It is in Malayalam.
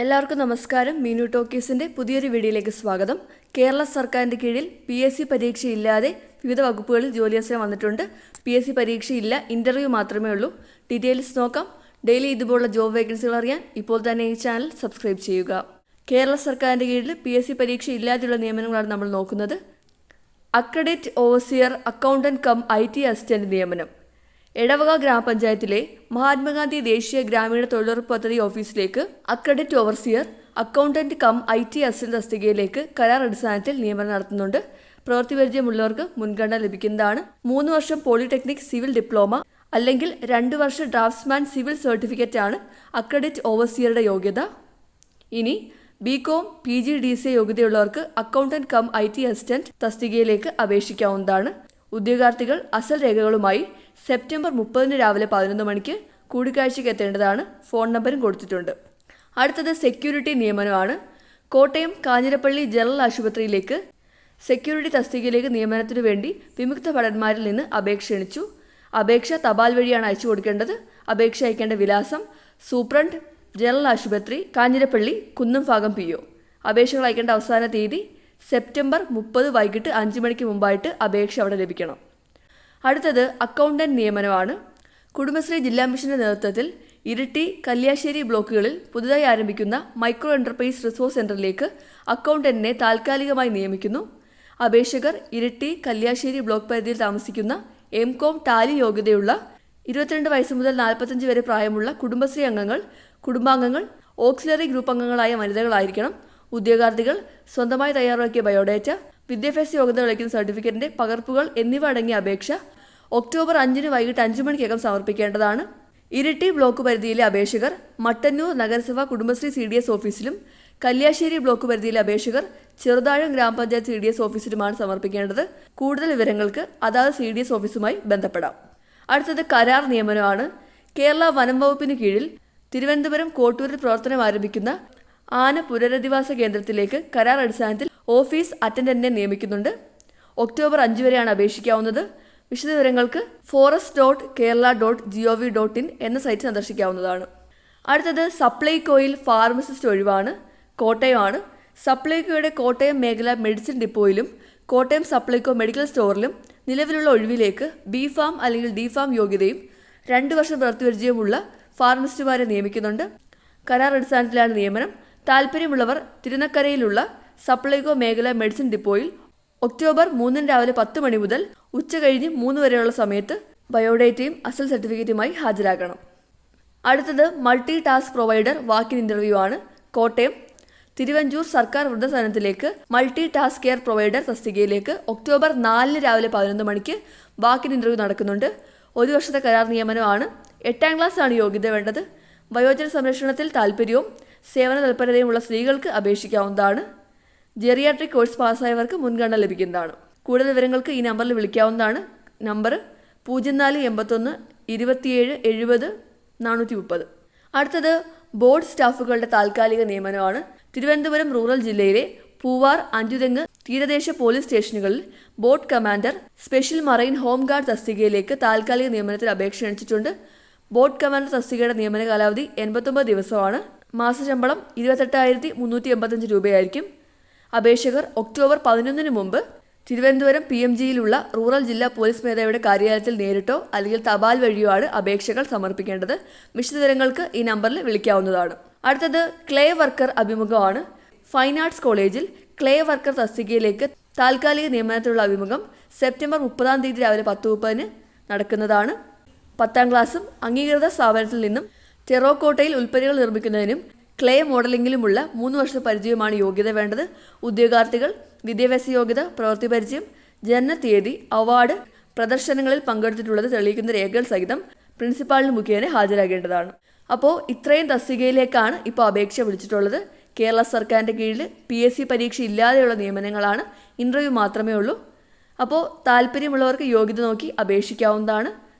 എല്ലാവർക്കും നമസ്കാരം. മീനു ടോക്കീസിന്റെ പുതിയൊരു വീഡിയോയിലേക്ക് സ്വാഗതം. കേരള സർക്കാരിന്റെ കീഴിൽ പി എസ് സി പരീക്ഷയില്ലാതെ വിവിധ വകുപ്പുകളിൽ ജോലി അവസരം വന്നിട്ടുണ്ട്. പി എസ് സി പരീക്ഷയില്ല ഇന്റർവ്യൂ മാത്രമേ ഉള്ളൂ. ഡീറ്റെയിൽസ് നോക്കാം. ഡെയിലി ഇതുപോലുള്ള ജോബ് വേക്കൻസികൾ അറിയാൻ ഇപ്പോൾ തന്നെ ഈ ചാനൽ സബ്സ്ക്രൈബ് ചെയ്യുക. കേരള സർക്കാരിന്റെ കീഴിൽ പി എസ് സി പരീക്ഷ ഇല്ലാതെയുള്ള നിയമനങ്ങളാണ് നമ്മൾ നോക്കുന്നത്. Accredit overseer accountant cum I T assistant നിയമനം. എടവക ഗ്രാമപഞ്ചായത്തിലെ മഹാത്മാഗാന്ധി ദേശീയ ഗ്രാമീണ തൊഴിലുറപ്പ് പദ്ധതി ഓഫീസിലേക്ക് accredit overseer accountant cum I T അസിൽ തസ്തികയിലേക്ക് കരാർ അടിസ്ഥാനത്തിൽ നിയമനം നടത്തുന്നുണ്ട്. പ്രവൃത്തി പരിചയമുള്ളവർക്ക് മുൻഗണന ലഭിക്കുന്നതാണ്. മൂന്ന് വർഷം പോളിടെക്നിക് സിവിൽ ഡിപ്ലോമ അല്ലെങ്കിൽ രണ്ട് വർഷം ഡ്രാഫ്റ്റ്സ്മാൻ സിവിൽ സർട്ടിഫിക്കറ്റ് ആണ് അക്രഡിറ്റ് ഓവർസിയറുടെ യോഗ്യത. ഇനി B Com P G D C യോഗ്യതയുള്ളവർക്ക് accountant cum I T assistant തസ്തികയിലേക്ക് അപേക്ഷിക്കാവുന്നതാണ്. ഉദ്യോഗാർത്ഥികൾ അസൽ രേഖകളുമായി സെപ്റ്റംബർ മുപ്പതിന് രാവിലെ പതിനൊന്ന് മണിക്ക് കൂടിക്കാഴ്ചയ്ക്ക് എത്തേണ്ടതാണ് ഫോൺ നമ്പറും കൊടുത്തിട്ടുണ്ട്. അടുത്തത് സെക്യൂരിറ്റി നിയമനമാണ്. കോട്ടയം കാഞ്ഞിരപ്പള്ളി ജനറൽ ആശുപത്രിയിലേക്ക് സെക്യൂരിറ്റി തസ്തികയിലേക്ക് നിയമനത്തിനു വേണ്ടി വിമുക്ത ഭടന്മാരിൽ നിന്ന് അപേക്ഷ ക്ഷണിച്ചു. അപേക്ഷ തപാൽ വഴിയാണ് അയച്ചു കൊടുക്കേണ്ടത്. അപേക്ഷ അയക്കേണ്ട വിലാസം സൂപ്രണ്ട് ജനറൽ ആശുപത്രി കാഞ്ഞിരപ്പള്ളി കുന്നംഭാഗം പി ഒ. അപേക്ഷകൾ അയക്കേണ്ട അവസാന തീയതി സെപ്റ്റംബർ മുപ്പത് വൈകിട്ട് അഞ്ച് മണിക്ക് മുമ്പായിട്ട് അപേക്ഷ അവിടെ ലഭിക്കണം. അടുത്തത് അക്കൗണ്ടന്റ് നിയമനമാണ്. കുടുംബശ്രീ ജില്ലാ മിഷന്റെ നേതൃത്വത്തിൽ ഇരിട്ടി കല്യാശ്ശേരി ബ്ലോക്കുകളിൽ പുതുതായി ആരംഭിക്കുന്ന മൈക്രോ എന്റർപ്രൈസ് റിസോഴ്സ് സെന്ററിലേക്ക് അക്കൗണ്ടന്റിനെ താൽക്കാലികമായി നിയമിക്കുന്നു. അപേക്ഷകർ ഇരിട്ടി കല്യാശ്ശേരി ബ്ലോക്ക് പരിധിയിൽ താമസിക്കുന്ന എം കോം ടാലി യോഗ്യതയുള്ള ഇരുപത്തിരണ്ട് വയസ്സ് മുതൽ നാൽപ്പത്തഞ്ച് വരെ പ്രായമുള്ള കുടുംബശ്രീ അംഗങ്ങൾ കുടുംബാംഗങ്ങൾ ഓക്സിലറി ഗ്രൂപ്പ് അംഗങ്ങളായ വനിതകളായിരിക്കണം ഉദ്യോഗാർത്ഥികൾ സ്വന്തമായി തയ്യാറാക്കിയ ബയോഡേറ്റ വിദ്യാഭ്യാസ യോഗ്യത തെളിയിക്കുന്ന സർട്ടിഫിക്കറ്റിന്റെ പകർപ്പുകൾ എന്നിവ അടങ്ങിയ അപേക്ഷ ഒക്ടോബർ അഞ്ചിന് വൈകിട്ട് അഞ്ചു മണിക്കകം സമർപ്പിക്കേണ്ടതാണ്. ഇരിട്ടി ബ്ലോക്ക് പരിധിയിലെ അപേക്ഷകർ മട്ടന്നൂർ നഗരസഭ കുടുംബശ്രീ സി ഡി എസ് ഓഫീസിലും കല്യാശ്ശേരി ബ്ലോക്ക് പരിധിയിലെ അപേക്ഷകർ ചെറുതാഴം ഗ്രാമപഞ്ചായത്ത് സി ഡി എസ് ഓഫീസിലുമാണ് സമർപ്പിക്കേണ്ടത്. കൂടുതൽ വിവരങ്ങൾക്ക് അതാത് സി ഡി എസ് ഓഫീസുമായി ബന്ധപ്പെടാം. അടുത്തത് കരാർ നിയമനമാണ്. കേരള വനം വകുപ്പിന് കീഴിൽ തിരുവനന്തപുരം കോട്ടൂരിൽ പ്രവർത്തനം ആരംഭിക്കുന്ന ആന പുനരധിവാസ കേന്ദ്രത്തിലേക്ക് കരാർ അടിസ്ഥാനത്തിൽ ഓഫീസ് അറ്റൻഡന്റിനെ നിയമിക്കുന്നുണ്ട്. ഒക്ടോബർ അഞ്ച് വരെയാണ് അപേക്ഷിക്കാവുന്നത്. വിശദവിവരങ്ങൾക്ക് forest dot Kerala dot G O V dot in എന്ന സൈറ്റ് സന്ദർശിക്കാവുന്നതാണ്. അടുത്തത് സപ്ലൈകോയിൽ ഫാർമസിസ്റ്റ് ഒഴിവാണ്. കോട്ടയമാണ്. സപ്ലൈകോയുടെ കോട്ടയം മേഖല മെഡിസിൻ ഡിപ്പോയിലും കോട്ടയം സപ്ലൈകോ മെഡിക്കൽ സ്റ്റോറിലും നിലവിലുള്ള ഒഴിവിലേക്ക് ബി ഫാം അല്ലെങ്കിൽ ഡി ഫാം യോഗ്യതയും രണ്ട് വർഷം പ്രവർത്തിപരിചയമുള്ള ഫാർമസിസ്റ്റുമാരെ നിയമിക്കുന്നുണ്ട്. കരാർ അടിസ്ഥാനത്തിലാണ് നിയമനം. താല്പര്യമുള്ളവർ തിരുനക്കരയിലുള്ള സപ്ലൈകോ മേഖല മെഡിസിൻ ഡിപ്പോയിൽ ഒക്ടോബർ മൂന്നിന് രാവിലെ പത്ത് മണി മുതൽ ഉച്ച കഴിഞ്ഞ് മൂന്ന് വരെയുള്ള സമയത്ത് ബയോഡേറ്റയും അസൽ സർട്ടിഫിക്കറ്റുമായി ഹാജരാക്കണം അടുത്തത് multi task provider walk in interview ആണ്. കോട്ടയം തിരുവഞ്ചൂർ സർക്കാർ വൃദ്ധസദനത്തിലേക്ക് മൾട്ടി ടാസ്ക് കെയർ പ്രൊവൈഡർ തസ്തികയിലേക്ക് ഒക്ടോബർ നാലിന് രാവിലെ പതിനൊന്ന് മണിക്ക് വാക്കിൻ ഇന്റർവ്യൂ നടക്കുന്നുണ്ട്. ഒരു വർഷത്തെ കരാർ നിയമനമാണ്. എട്ടാം ക്ലാസ് ആണ് യോഗ്യത വേണ്ടത്. വയോജന സംരക്ഷണത്തിൽ താല്പര്യവും സേവന തൽപരതയുമുള്ള സ്ത്രീകൾക്ക് അപേക്ഷിക്കാവുന്നതാണ്. ജെറിയാട്രിക് കോഴ്സ് പാസ്സായവർക്ക് മുൻഗണന ലഭിക്കുന്നതാണ്. കൂടുതൽ വിവരങ്ങൾക്ക് ഈ നമ്പറിൽ വിളിക്കാവുന്നതാണ്. നമ്പർ പൂജ്യം നാല് എൺപത്തൊന്ന് ഇരുപത്തിയേഴ് എഴുപത് നാനൂറ്റി മുപ്പത്. അടുത്തത് ബോർഡ് സ്റ്റാഫുകളുടെ താൽക്കാലിക നിയമനമാണ്. തിരുവനന്തപുരം റൂറൽ ജില്ലയിലെ പൂവാർ അഞ്ചുതെങ്ങ് തീരദേശ പോലീസ് സ്റ്റേഷനുകളിൽ boat commander special marine home guard തസ്തികയിലേക്ക് താൽക്കാലിക നിയമനത്തിൽ അപേക്ഷ ക്ഷണിച്ചിട്ടുണ്ട്. ബോട്ട് കമാൻഡർ തസ്തികയുടെ നിയമന കാലാവധി എൺപത്തൊമ്പത് ദിവസമാണ്. മാസശമ്പളം ഇരുപത്തെട്ടായിരത്തി മുന്നൂറ്റി എൺപത്തഞ്ച് രൂപയായിരിക്കും. അപേക്ഷകർ ഒക്ടോബർ പതിനൊന്നിന് മുമ്പ് തിരുവനന്തപുരം പി എം ജിയിലുള്ള റൂറൽ ജില്ലാ പോലീസ് മേധാവിയുടെ കാര്യാലയത്തിൽ നേരിട്ടോ അല്ലെങ്കിൽ തപാൽ വഴിയോ ആണ് അപേക്ഷകൾ സമർപ്പിക്കേണ്ടത്. വിശദവിവരങ്ങൾക്ക് ഈ നമ്പറിൽ വിളിക്കാവുന്നതാണ്. അടുത്തത് ക്ലേ വർക്കർ അഭിമുഖമാണ്. ഫൈൻ ആർട്സ് കോളേജിൽ ക്ലേ വർക്കർ തസ്തികയിലേക്ക് താൽക്കാലിക നിയമനത്തിലുള്ള അഭിമുഖം സെപ്റ്റംബർ മുപ്പതാം തീയതി രാവിലെ പത്ത് മുപ്പതിന് നടക്കുന്നതാണ്. പത്താം ക്ലാസ്സും അംഗീകൃത സ്ഥാപനത്തിൽ നിന്നും ടെറോക്കോട്ടയിൽ ഉൽപ്പന്നങ്ങൾ നിർമ്മിക്കുന്നതിനും ക്ലേ മോഡലിംഗിലുമുള്ള മൂന്ന് വർഷത്തെ പരിചയമാണ് യോഗ്യത വേണ്ടത്. ഉദ്യോഗാർത്ഥികൾ വിദ്യാഭ്യാസ യോഗ്യത പ്രവൃത്തി പരിചയം ജനനത്തീയതി അവാർഡ് പ്രദർശനങ്ങളിൽ പങ്കെടുത്തിട്ടുള്ളത് തെളിയിക്കുന്ന രേഖകൾ സഹിതം പ്രിൻസിപ്പാളിന് മുഖേന ഹാജരാകേണ്ടതാണ്. അപ്പോൾ ഇത്രയും തസ്തികയിലേക്കാണ് ഇപ്പോൾ അപേക്ഷ വിളിച്ചിട്ടുള്ളത്. കേരള സർക്കാരിന്റെ കീഴിൽ പി എസ് സി പരീക്ഷ ഇല്ലാതെയുള്ള നിയമനങ്ങളാണ്. ഇന്റർവ്യൂ മാത്രമേ ഉള്ളൂ. അപ്പോൾ താല്പര്യമുള്ളവർക്ക് യോഗ്യത നോക്കി അപേക്ഷിക്കാവുന്നതാണ്.